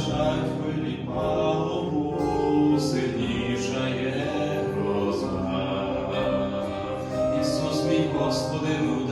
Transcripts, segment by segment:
кричать виліпалому, сильнішає гроза. Ісус мій Господи, ну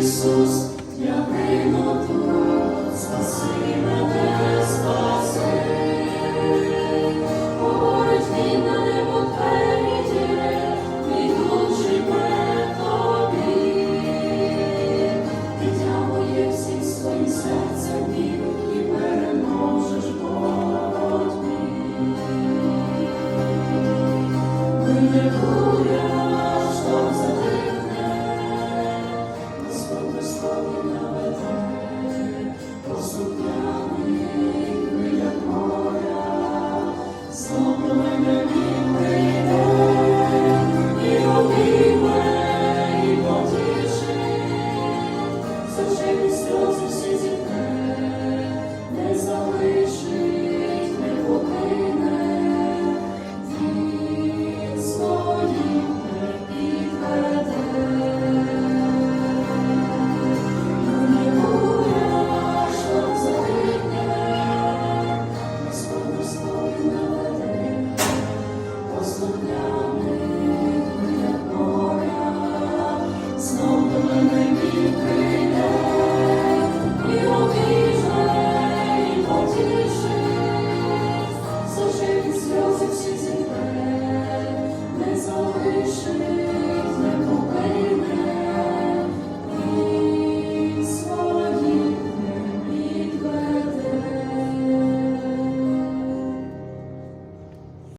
Ісус, я прийму, спаси мене, спаси. Ще ні сльози, ще зітне, не залиш.